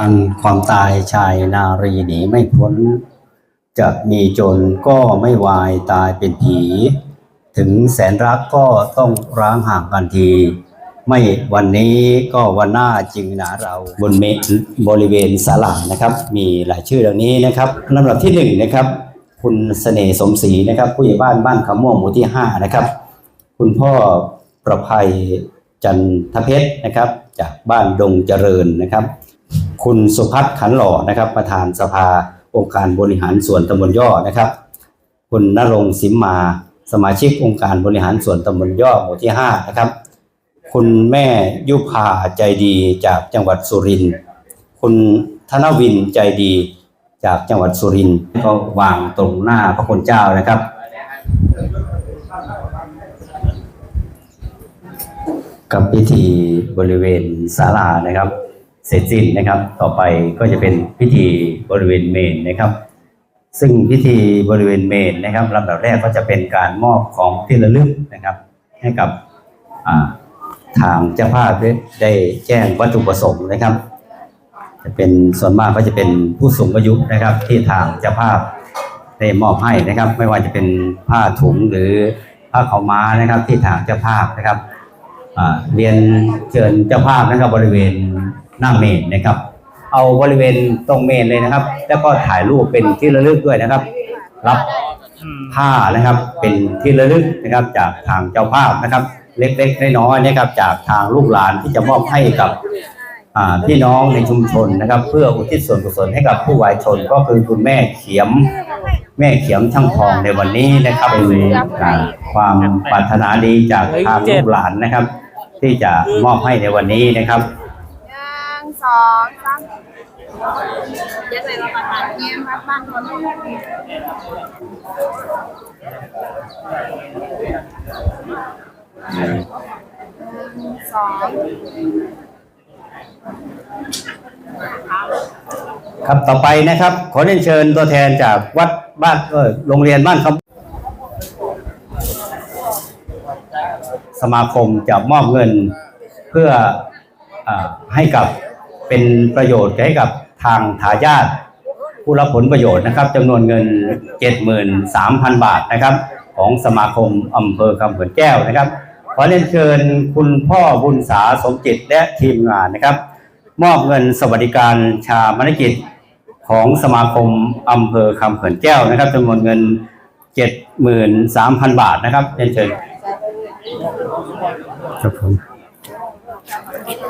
อันความตายชายนารีหนีไม่พ้น จะมีจนก็ไม่วายตายเป็นผี ถึงแสนรักก็ต้องร้างห่างกันที ไม่วันนี้ก็วันหน้าจริงหนาเราบนเมบริเวณศาลานะครับ มีหลายชื่อเหล่านี้นะครับลำดับที่หนึ่งนะครับ คุณเสน่ห์สมศรีนะครับ ผู้ใหญ่บ้านบ้านคำม่วงหมู่ที่ห้านะครับ คุณพ่อประภัยจันทเพชรนะครับ จากบ้านดงเจริญนะครับ คุณสุพัฒน์ขันหล่อนะครับ ประธานสภาองค์การบริหารส่วนตำบลย่อนะครับ คุณนรงค์สิมมาสมาชิกองค์การบริหารส่วนตำบลย่อหมู่ที่ห้านะครับ คุณแม่ยุพาใจดีจากจังหวัดสุรินทร์คุณธนวินใจดีจากจังหวัดสุรินทร์ก็วางตรงหน้าพระคุณเจ้านะครับ กับพิธีบริเวณศาลานะครับ เสร็จสิ้นนะครับ ต่อไปก็จะเป็นพิธีบริเวณเมนนะครับ ซึ่งพิธีบริเวณเมนนะครับลำดับแรกก็จะเป็นการมอบของที่ระลึกนะครับ ให้กับทางเจ้าภาพได้แจ้งวัตถุประสงค์นะครับ จะเป็นส่วนมากก็จะเป็นผู้สูงอายุนะครับ ที่ทางเจ้าภาพได้มอบให้นะครับ ไม่ว่าจะเป็นผ้าถุงหรือผ้าขาวม้านะครับ ที่ทางเจ้าภาพนะครับเรียนเชิญเจ้าภาพนะครับบริเวณ หน้าเมนนะครับ เอาบริเวณตรงเมนเลยนะครับ แล้วก็ถ่ายรูปเป็นที่ระลึกด้วยนะครับ รับผ้านะครับ เป็นที่ระลึกนะครับ จากทางเจ้าภาพนะครับ เล็กๆน้อยๆนะครับ จากทางลูกหลานที่จะมอบให้กับพี่น้องในชุมชนนะครับ เพื่ออุทิศส่วนกุศลให้กับผู้วายชน ก็คือคุณแม่เขียม แม่เขียมช่างทองในวันนี้นะครับเป็นความปรารถนาดีจากทางลูกหลานนะครับ ที่จะมอบให้ในวันนี้นะครับ สองสามยังไงเราประทานเงี้ยครับบ้านคนนู้นหนึ่งสองครับต่อไปนะครับ ขอเรียนเชิญตัวแทนจากวัดบ้านเออโรงเรียนบ้านคำสมาคมจะมอบเงินเพื่ออให้กับ เป็นประโยชน์ให้กับทางทายาทผู้รับผลประโยชน์นะครับจำนวนเงิน 73,000 บาทนะครับ ของสมาคมอำเภอคำเขื่อนแก้วนะครับ ขอเรียนเชิญคุณพ่อบุญสาสมจิตและทีมงานนะครับ มอบเงินสวัสดิการชามนกิจของสมาคมอำเภอคำเขื่อนแก้วนะครับจำนวนเงิน 73,000 บาทนะครับเรียนเชิญครับผม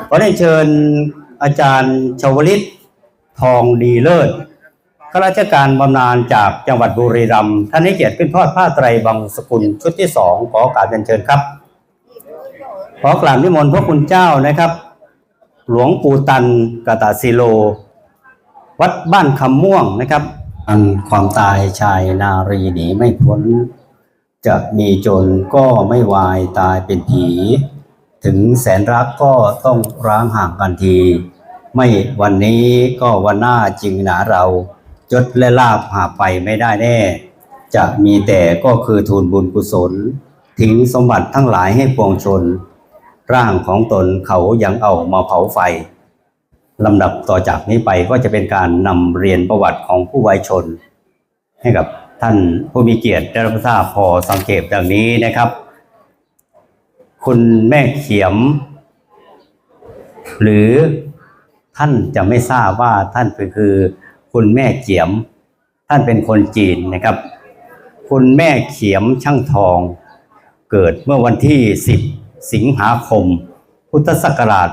ขอเรียนเชิญ อาจารย์ชวลิตทองดีเลิศข้าราชการบำนาญจากจังหวัดบุรีรัมย์ท่านให้เกียรติขึ้นทอดผ้าไตรบังสกุลชุดที่สองขอกราบเรียนเชิญครับ ขอกราบนิมนต์พระคุณเจ้านะครับ หลวงปู่ตันกตาซิโล วัดบ้านคำม่วงนะครับอันความตายชายนารีหนีไม่พ้น จะมีจนก็ไม่วายตายเป็นผี ถึงแสนรักก็ต้องร้างห่างกันที ไม่วันนี้ก็วันหน้าจริงหนาเราจดและลาบหาไปไม่ได้แน่ จะมีแต่ก็คือทูลบุญกุศล ทิ้งสมบัติทั้งหลายให้ปวงชน ร่างของตนเขายังเอามาเผาไฟลำดับต่อจากนี้ไปก็จะเป็นการนำเรียนประวัติของผู้วายชน ให้กับท่านผู้มีเกียรติได้รับทราบพอสังเกตดังนี้นะครับ คุณแม่เขียม หรือท่านจะไม่ทราบว่าท่านคือคุณแม่เขียม ท่านเป็นคนจีนนะครับ คุณแม่เขียมช่างทอง เกิดเมื่อวันที่ 10 สิงหาคม พุทธศักราช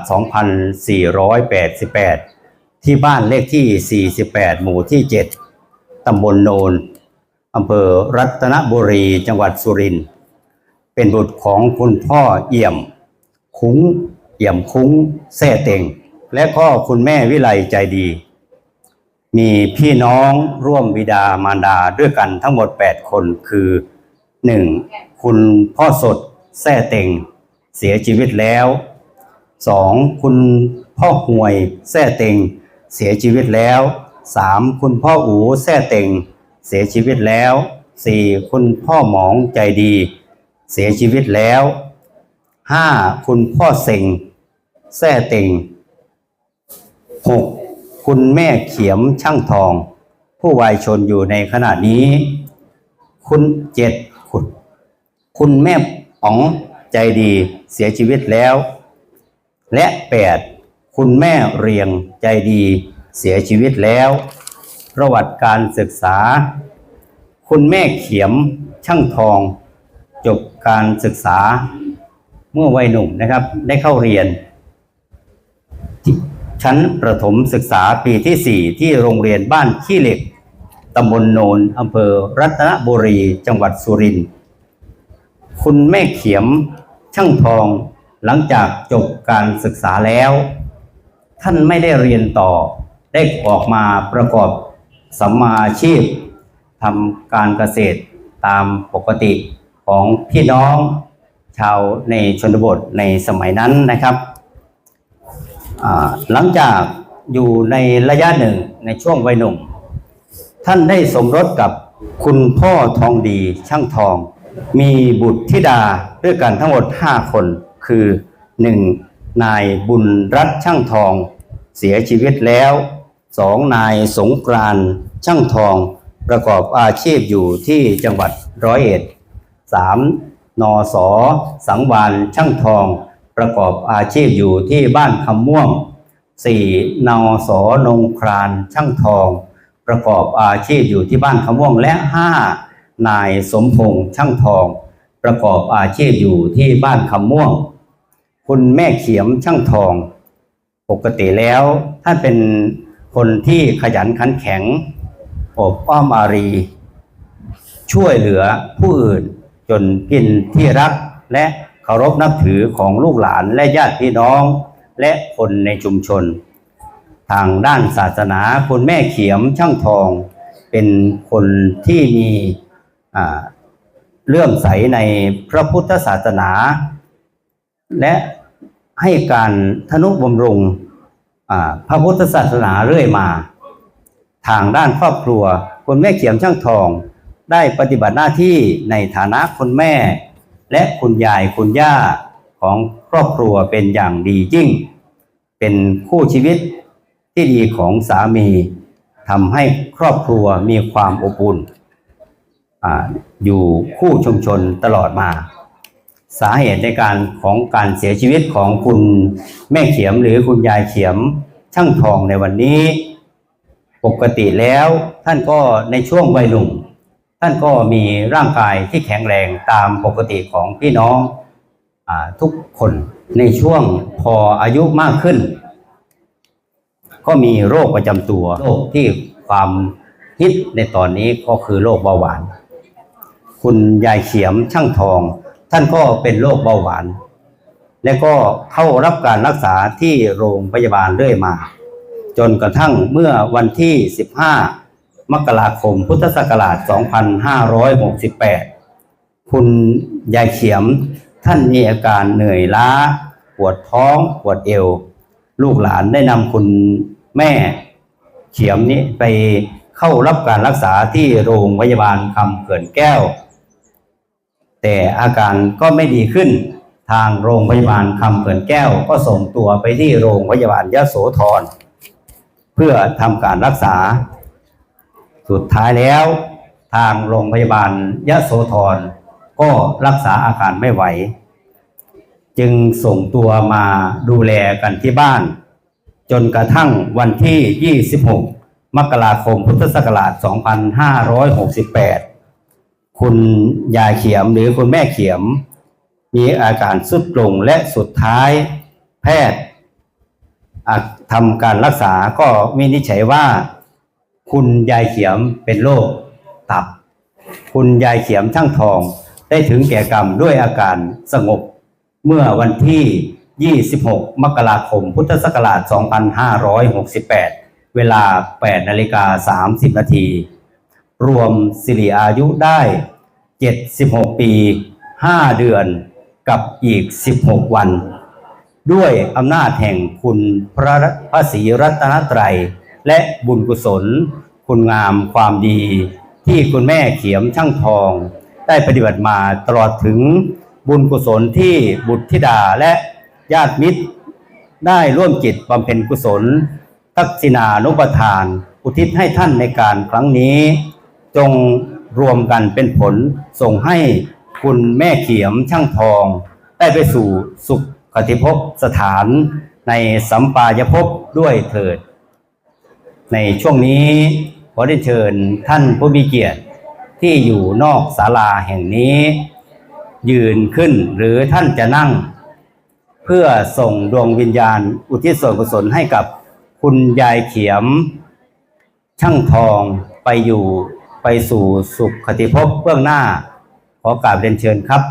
2488 ที่บ้านเลขที่ 48 หมู่ที่ 7ตำบลโนนอำเภอรัตนบุรีจังหวัดสุรินทร์ เป็นบุตรของคุณพ่อเอี่ยม คุ้งเอี่ยมคุ้งแท่เต็ง และก็คุณแม่วิไลใจดี มีพี่น้องร่วมบิดามารดาด้วยกันทั้งหมด 8 คนคือ 1. คุณพ่อสดแท่เต็ง เสียชีวิตแล้ว 2. คุณพ่อห่วยแท่เต็ง เสียชีวิตแล้ว 3. คุณพ่ออูแท่เต็ง เสียชีวิตแล้ว 4. คุณพ่อหมองใจดี เสียชีวิตแล้ว 5. คุณพ่อเซ็งแท่เต็ง 6. คุณแม่เขียมช่างทอง ผู้วายชนอยู่ในขณะนี้ คุณเจ็ดคุณคุณแม่อ๋องใจดีเสียชีวิตแล้ว และแปดคุณแม่เรียงใจดีเสียชีวิตแล้ว ประวัติการศึกษา คุณแม่เขียมช่างทอง การศึกษาเมื่อวัยหนุ่มนะครับ ได้เข้าเรียน ชั้นประถมศึกษาปีที่ 4 ที่โรงเรียนบ้านขี้เหล็กตำบลโนนอำเภอรัตนบุรี จังหวัดสุรินทร์คุณแม่เขียมช่างทองหลังจากจบการศึกษาแล้ว ท่านไม่ได้เรียนต่อ ได้ออกมาประกอบสัมมาอาชีพทำการเกษตรตามปกติ ของพี่น้องชาวในชนบทในสมัยนั้นนะครับ หลังจากอยู่ในระยะหนึ่งในช่วงวัยหนุ่ม ท่านได้สมรสกับคุณพ่อทองดีช่างทอง มีบุตรธิดาด้วยกันทั้งหมด 5 คน คือ 1. นายบุญรัตน์ช่างทอง เสียชีวิตแล้ว 2. นายสงกรานต์ช่างทอง ประกอบอาชีพอยู่ที่จังหวัดร้อยเอ็ด 3. นอสสังวานช่างทอง ประกอบอาชีพอยู่ที่บ้านคำม่วง 4. นอสนงครานช่างทอง ประกอบอาชีพอยู่ที่บ้านคำม่วงและ 5. นายสมพงษ์ช่างทอง ประกอบอาชีพอยู่ที่บ้านคำม่วง คุณแม่เขียมช่างทอง ปกติแล้วท่านเป็นคนที่ขยันขันแข็งอบอ้อมอารี ช่วยเหลือผู้อื่น จนเป็นที่รักและเคารพนับถือของลูกหลานและญาติพี่น้อง และคนในชุมชน ทางด้านศาสนาคุณแม่เขียมช่างทอง เป็นคนที่มีเลื่อมใสในพระพุทธศาสนา และให้การทนุบำรุงพระพุทธศาสนาเรื่อยมา ทางด้านครอบครัวคุณแม่เขียมช่างทอง ได้ปฏิบัติหน้าที่ในฐานะคุณแม่ และคุณยายคุณย่าของครอบครัวเป็นอย่างดียิ่ง เป็นคู่ชีวิตที่ดีของสามีทำให้ครอบครัวมีความอบอุ่นออยู่คู่ชุมชนตลอดมา สาเหตุในการของการเสียชีวิตของคุณแม่เขียมหรือคุณยายเขียมช่างทองในวันนี้ ปกติแล้วท่านก็ในช่วงวัยหนุ่ม ท่านก็มีร่างกายที่แข็งแรงตามปกติของพี่น้องอทุกคนในช่วงพออายุมากขึ้น ก็มีโรคประจำตัว โรคที่ความฮิตในตอนนี้ก็คือโรคเบาหวาน คุณยายเขียมช่างทอง ท่านก็เป็นโรคเบาหวาน และก็เข้ารับการรักษาที่โรงพยาบาลเรื่อยมา จนกระทั่งเมื่อวันที่ 15 มกราคม พุทธศักราช 2568 คุณยายเขียมท่านมีอาการเหนื่อยล้า ปวดท้อง ปวดเอว ลูกหลานได้นำคุณแม่เขียมนี้ไปเข้ารับการรักษาที่โรงพยาบาลคำเขื่อนแก้ว แต่อาการก็ไม่ดีขึ้น ทางโรงพยาบาลคำเขื่อนแก้ว ก็ส่งตัวไปที่โรงพยาบาลยะโสธรเพื่อทำการรักษา สุดท้ายแล้วทางโรงพยาบาลยะโสธรก็รักษาอาการไม่ไหว จึงส่งตัวมาดูแลกันที่บ้าน จนกระทั่งวันที่ 26 มกราคมพุทธศักราช 2568 คุณยายเขียมหรือคุณแม่เขียม มีอาการสุดลงและสุดท้ายแพทย์ทำการรักษาก็วินิจฉัยว่า คุณยายเขียมเป็นโรคตับ คุณยายเขียมช่างทองได้ถึงแก่กรรมด้วยอาการสงบ เมื่อวันที่ 26 มกราคม พุทธศักราช 2568 เวลา 8 นาฬิกา 30 นาที รวมสิริอายุได้ 76 ปี 5 เดือนกับอีก 16 วัน ด้วยอำนาจแห่งคุณพระพระศรีรัตนตรัย และบุญกุศล คุณงามความดี ที่คุณแม่เขียมช่างทอง ได้ปฏิบัติมาตลอดถึงบุญกุศลที่บุตรธิดาและญาติมิตร ได้ร่วมจิตบำเพ็ญกุศล ทักษิณานุปทาน อุทิศให้ท่านในการครั้งนี้ จงรวมกันเป็นผลส่งให้คุณแม่เขียมช่างทอง ได้ไปสู่สุขคติภพสถานในสัมปายภพด้วยเถิด ในช่วงนี้ขอได้เชิญท่านผู้มีเกียรติที่อยู่นอกศาลาแห่งนี้ ยืนขึ้นหรือท่านจะนั่ง เพื่อส่งดวงวิญญาณ อุทิศส่วนกุศลให้กับคุณยายเขียม ช่างทองไปอยู่ไปสู่สุขคติภพเบื้องหน้า ขอกราบเรียนเชิญครับ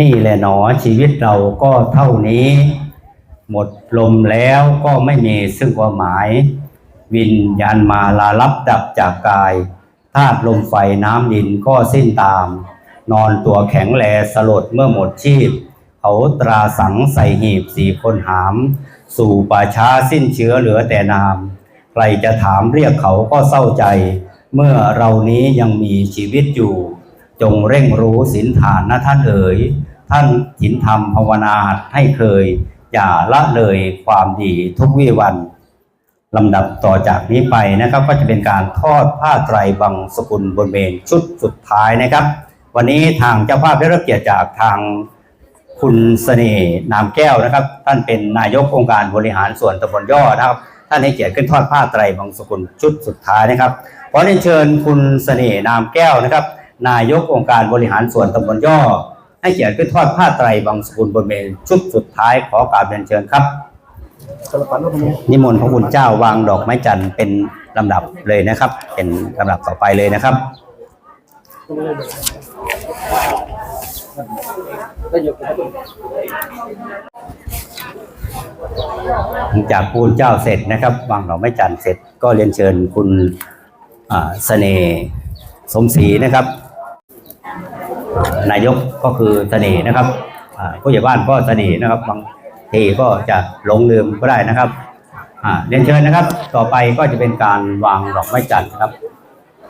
นี่แหละหนอชีวิตเราก็เท่านี้ หมดลมแล้วก็ไม่มีซึ่งความหมาย วิญญาณมาลาลับดับจากกายธาตุลมไฟน้ำดินก็สิ้นตาม นอนตัวแข็งแลสลดเมื่อหมดชีพเขาตราสังใส่หีบสี่คนหาม สู่ป่าช้าสิ้นเชื้อเหลือแต่นาม ใครจะถามเรียกเขาก็เศร้าใจ เมื่อเรานี้ยังมีชีวิตอยู่ จงเร่งรู้สินฐานนะท่านเอ๋ย ท่านถินธรรมภาวนาให้เคย อย่าละเลยความดีทุกวิวันลำดับต่อจากนี้ไปนะครับ ก็จะเป็นการทอดผ้าไตรบังสกุลบนเมนชุดสุดท้ายนะครับ วันนี้ทางเจ้าภาพได้รับเกียรติจากทางคุณเสน่ห์นามแก้วนะครับ ท่านเป็นนายกองค์การบริหารส่วนตำบลย่อนะครับ ท่านให้เกียรติขึ้นทอดผ้าไตรบังสกุลชุดสุดท้ายนะครับขอเรียนเชิญคุณเสน่ห์นามแก้วนะครับ นายกองค์การบริหารส่วนตำบลย่อ ให้เกียรติขึ้นทอดผ้าไตรบังสกุลบนเมนชุดสุดท้ายขอกราบเรียนเชิญครับนิมนต์พระคุณเจ้าวางดอกไม้จันทร์เป็นลำดับเลยนะครับ เป็นลำดับต่อไปเลยนะครับหลังจากปูนเจ้าเสร็จนะครับวางดอกไม้จันทร์เสร็จก็เรียนเชิญคุณเสน่ห์สมศรีนะครับ นายกก็คือเสน่ห์นะครับผู้ใหญ่บ้านก็เสน่ห์นะครับ บางทีก็จะหลงลืมก็ได้นะครับเรียนเชิญนะครับ ต่อไปก็จะเป็นการวางดอกไม้จันทร์ครับ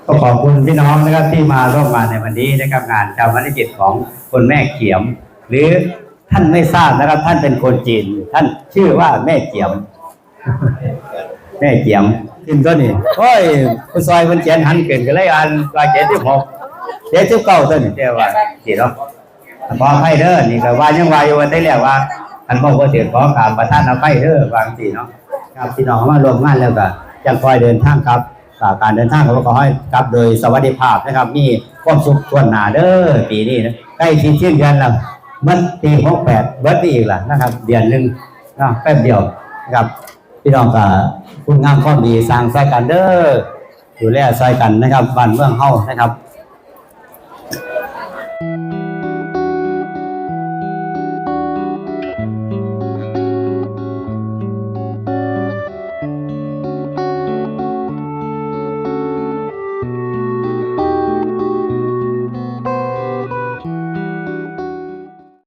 ก็ขอบคุณพี่น้องนะครับที่มาร่วมงานในวันนี้นะครับงานชาววันกิจของคนแม่เขียม หรือท่านไม่ทราบนะครับ ท่านเป็นคนจีน ท่านชื่อว่าแม่เขียม แม่เขียมขึ้นก็นี่โอ้ยคุณซอยคนเขียนหันเกินกันเลยอันรายเจ็ดที่หก เจ็ดที่เก้าต้นเจ้าว่าจีเนาะขอให้เด้อนี่ก็ว่ายังว่าอยู่วันได้แล้วว่าท่านบอกว่าเดี๋ยวขอกราบประท่านอภัยเด้อบางทีเนาะครับพี่น้องมารวมงานแล้วก็ยังคอยเดินทางครับอ่าการเดินทางก็ขอให้กลับโดยสวัสดิภาพนะครับ มีความสุขทวนหนาเด้อปีนี้นะใกล้ที่สิ้นเดือนแล้วมันปีหกแปดเบิร์ดไปอีกล่ะนะครับ เดือนหนึ่งเนาะแป๊บเดียวนะครับ พี่น้องก็คุณงามความดีสร้างใส่กันเด้อดูแลใส่กันนะครับบ้านเมืองเฮานะครับ